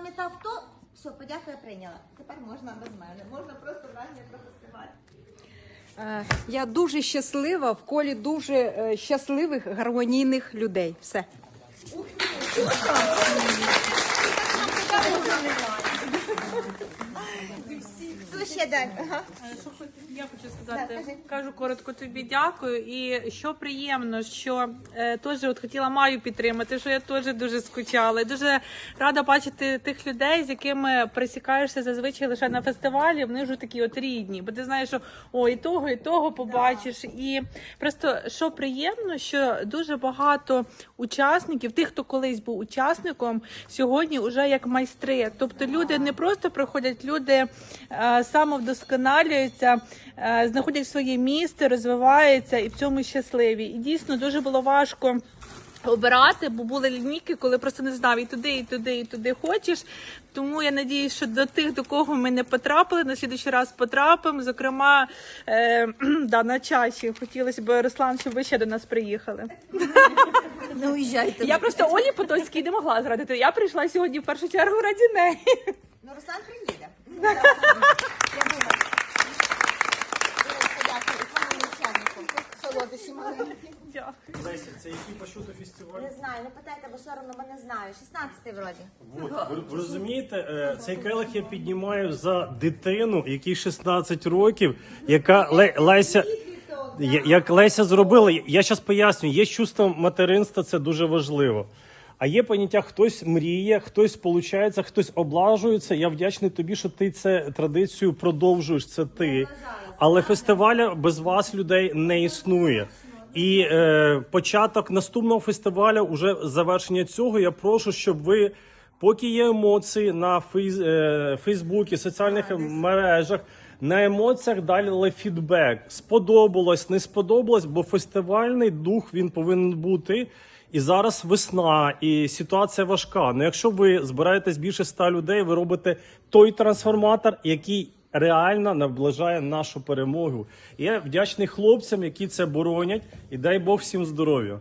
запам'ятав то, все, подяку я прийняла. Тепер можна без мене. Можна просто враження протестувати. Е, Я дуже щаслива в колі дуже е, щасливих гармонійних людей. Все. Хто ще далі? Ага. Що хоч- я хочу сказати, кажи. кажу коротко тобі дякую. І що приємно, що е, теж от хотіла Маю підтримати, що я теж дуже скучала. І дуже рада бачити тих людей, з якими пересікаєшся зазвичай лише на фестивалі. Вони вже такі от рідні, бо ти знаєш, що о, і того, і того побачиш. І просто що приємно, що дуже багато учасників, тих, хто колись був учасником, сьогодні вже як майстри. Тобто люди не просто приходять, люди самовдосконалюються, е, знаходять своє місце, розвиваються і в цьому щасливі. І дійсно дуже було важко. Обирати, бо були лінійки, коли просто не знав і туди, і туди, і туди хочеш. Тому я надіюсь, що до тих, до кого ми не потрапили, на слідуючий раз потрапимо. Зокрема, е, да, на чаші. Хотілося б, Руслан, щоб ви ще до нас приїхали. Не уїжджайте. Я просто Олі Потоцькій не могла зрадити. Я прийшла сьогодні в першу чергу раді неї. Ну, Руслан приїде. Я думаю. Ірочка, дякую. І пану начальнику. Солодощі маленькі. Дякую. Леся, це який по счету фестиваль? Не знаю, не питайте, бо соромно, бо не знаю. 16-й вроді. Вот. Ви, ви розумієте, е, цей келих я піднімаю за дитину, якій 16 років, яка Ле, Леся. Я- Як Леся зробила, я зараз поясню, є чувство материнства, це дуже важливо. А є поняття, хтось мріє, хтось получається, хтось облажується. Я вдячний тобі, що ти це традицію продовжуєш. Це ти. Але фестиваля без вас людей не існує. І е, початок наступного фестивалю, уже завершення цього. Я прошу, щоб ви, поки є емоції на фейс, е, Фейсбуці, соціальних мережах, на емоціях дали фідбек. Сподобалось, не сподобалось, бо фестивальний дух він повинен бути. І зараз весна, і ситуація важка. Ну, якщо ви збираєтесь більше ста людей, ви робите той трансформатор, який реально наближає нашу перемогу. Я вдячний хлопцям, які це боронять, і дай Бог всім здоров'я.